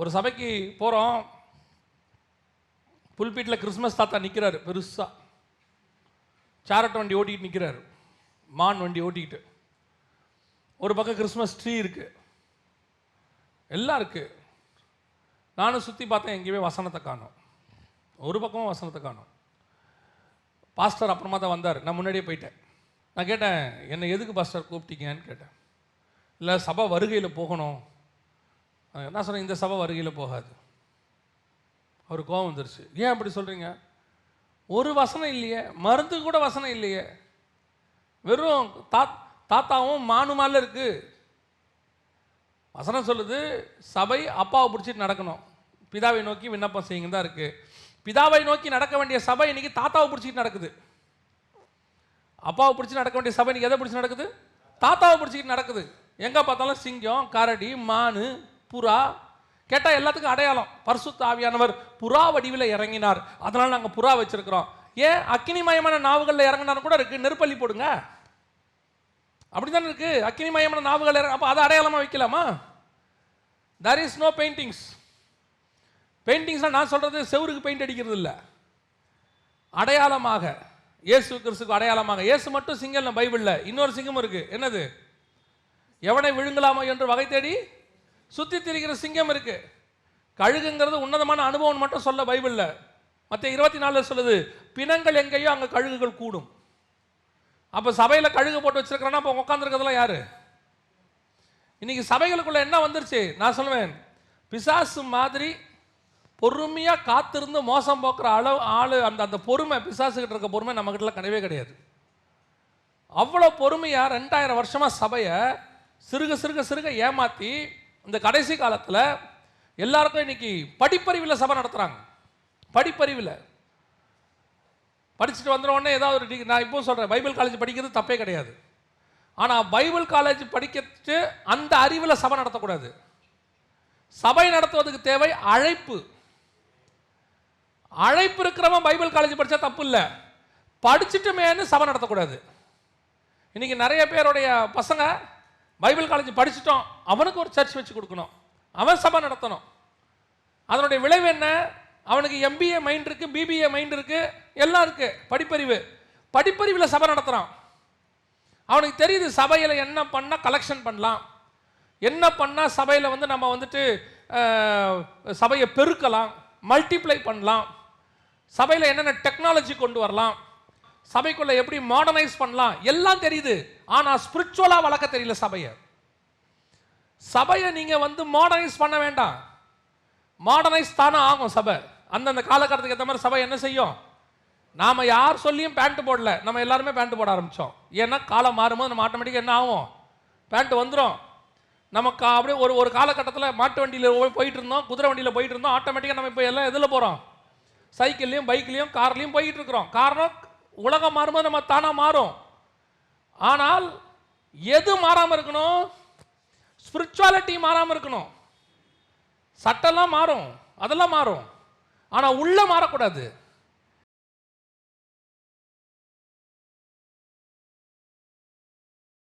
ஒரு சபைக்கு போகிறோம் புல்பீட்டில் கிறிஸ்மஸ் தாத்தா நிற்கிறாரு பெருசாக சேரட் வண்டி ஓட்டிக்கிட்டு நிற்கிறாரு மான் வண்டி ஓட்டிக்கிட்டு ஒரு பக்கம் கிறிஸ்மஸ் ட்ரீ இருக்குது எல்லாம் இருக்குது நானும் சுற்றி பார்த்தேன் எங்கேயுமே வசனத்தை காணும். ஒரு பக்கமும் வசனத்தை காணோம். பாஸ்டர் அப்புறமா தான் வந்தார். நான் முன்னாடியே போயிட்டேன். நான் கேட்டேன் என்னை எதுக்கு பாஸ்டர் கூப்பிட்டீங்கன்னு கேட்டேன். இல்லை சபை வருகையில் போகணும். நான் சொன்னேன் இந்த சபை வருகையில் போகாது. அவர் கோபம் வந்துருச்சு. ஏன் அப்படி சொல்கிறீங்க ஒரு வசனம் இல்லையே மருந்து கூட வசனம் இல்லையே. வெறும் தாத் தாத்தாவும் மானுமால இருக்கு. வசனம் சொல்லுது சபை அப்பாவை பிடிச்சிட்டு நடக்கணும். பிதாவை நோக்கி விண்ணப்பம் செய்யுங்க தான் இருக்கு. பிதாவை நோக்கி நடக்க வேண்டிய சபை இன்னைக்கு தாத்தாவை பிடிச்சிட்டு நடக்குது. அப்பாவை பிடிச்சி நடக்க வேண்டிய சபை இன்னைக்கு எதை பிடிச்சி நடக்குது? தாத்தாவை பிடிச்சிக்கிட்டு நடக்குது. எங்கே பார்த்தாலும் சிங்கம் கரடி மானு புறா. கேட்டால் எல்லாத்துக்கும் அடையாளம். பரிசுத்த ஆவியானவர் புறா வடிவில் இறங்கினார். அதனால் நாங்கள் புறா வச்சிருக்கிறோம். ஏன்? அக்னிமயமான நாவுகளில் இறங்கினார் கூட இருக்குது நெருப்பள்ளி போடுங்க. அப்படித்தானே இருக்குது அக்னிமயமான நாவுகள் இறங்க அப்போ அதை அடையாளமாக வைக்கலாமா? தர் இஸ் நோ பெயிண்டிங்ஸ் பெயிண்டிங்ஸ்னால் நான் சொல்கிறது செவருக்கு பெயிண்ட் அடிக்கிறது இல்லை. அடையாளமாக. இயேசு கிறிஸ்துக்கு அடையாளமாக. இயேசு மட்டும் சிங்கம் இல்லை பைபிளில். இன்னொரு சிங்கம் இருக்குது என்னது? எவனை விழுங்கலாமோ என்று வகை தேடி சுற்றி திரிகிற சிங்கம் இருக்கு. கழுகுங்கிறது உன்னதமான அனுபவம் மட்டும் சொல்ல பைபிளில். மற்ற இருபத்தி நாலில் சொல்லுது பிணங்கள் எங்கேயோ அங்கே கழுகுகள் கூடும். அப்போ சபையில் கழுகு போட்டு வச்சிருக்கிறேன்னா அப்போ உட்காந்துருக்கிறதுலாம் யாரு? இன்னைக்கு சபைகளுக்குள்ள என்ன வந்துருச்சு? நான் சொல்லுவேன் பிசாசு மாதிரி பொறுமையாக காத்திருந்து மோசம் போக்குற அளவு ஆள் அந்த அந்த பொறுமை பிசாசுகிட்ட இருக்க பொறுமை நம்மக்கிட்ட கிடையவே கிடையாது. அவ்வளோ பொறுமையாக ரெண்டாயிரம் வருஷமாக சபையை சிறுக சிறுக சிறுக ஏமாற்றி இந்த கடைசி காலத்தில் எல்லாருக்கும் இன்னைக்கு படிப்பறிவில் சபை நடத்துகிறாங்க படிப்பறிவில். படிச்சுட்டு வந்த உடனே ஏதாவது ஒரு நான் இப்போ சொல்கிறேன் பைபிள் காலேஜ் படிக்கிறது தப்பே கிடையாது. ஆனால் பைபிள் காலேஜ் படிக்கிறது அந்த அறிவில் சபை நடத்தக்கூடாது. சபை நடத்துவதற்கு தேவை அழைப்பு. அழைப்பு இருக்கிறவன் பைபிள் காலேஜ் படித்தா தப்பு இல்லை. படிச்சுட்டுமேன்னு சபை நடத்தக்கூடாது. இன்னைக்கு நிறைய பேருடைய பசங்க பைபிள் காலேஜ் படிச்சிட்டோம். அவனுக்கு ஒரு சர்ச் வச்சு கொடுக்கணும். அவன் சபை நடத்தணும். அதனுடைய விளைவு என்ன? அவனுக்கு எம்பிஏ மைண்ட் இருக்குது பிபிஏ மைண்ட் இருக்குது எல்லாம் இருக்குது படிப்பறிவு. படிப்பறிவில் சபை நடத்துகிறான் அவனுக்கு தெரியுது சபையில் என்ன பண்ணால் கலெக்ஷன் பண்ணலாம். என்ன பண்ணால் சபையில் வந்து நம்ம வந்துட்டு சபையை பெருக்கலாம் மல்டிப்ளை பண்ணலாம். சபையில் என்னென்ன டெக்னாலஜி கொண்டு வரலாம். சபைக்குள்ளே எப்படி மாடர்னைஸ் பண்ணலாம். எல்லாம் தெரியுது. ஆனால் ஸ்பிரிச்சுவலாக வளர்க்க தெரியல சபையை. சபையை நீங்கள் வந்து மாடர்னைஸ் பண்ண வேண்டாம். மாடர்னைஸ் தானே ஆகும் சபை. அந்தந்த காலகட்டத்துக்கு ஏற்ற மாதிரி சபை என்ன செய்யும்? நாம் யார் சொல்லியும் பேண்ட் போடல. நம்ம எல்லாருமே பேண்ட் போட ஆரம்பித்தோம் ஏன்னா காலம் மாறும்போது நம்ம ஆட்டோமேட்டிக்காக என்ன ஆகும்? பேண்ட் வந்துடும் நமக்கு அப்படியே ஒரு ஒரு காலகட்டத்தில் மாட்டு வண்டியில் போயிட்டு இருந்தோம் குதிரை வண்டியில் போயிட்டு இருந்தோம் ஆட்டோமேட்டிக்காக நம்ம இப்போ எல்லாம் எதில் போகிறோம் சைக்கிள்லையும் பைக்லேயும் கார்லேயும் போயிட்டு இருக்கிறோம். காரணம் உலகம் மாறும்போது நம்ம தானாக மாறும். ஆனால் எது மாறாமல் இருக்கணும்? ஸ்பிரிச்சுவாலிட்டி மாறாமல் இருக்கணும். சட்டெல்லாம் மாறும் அதெல்லாம் மாறும். ஆனால் உள்ளே மாறக்கூடாது.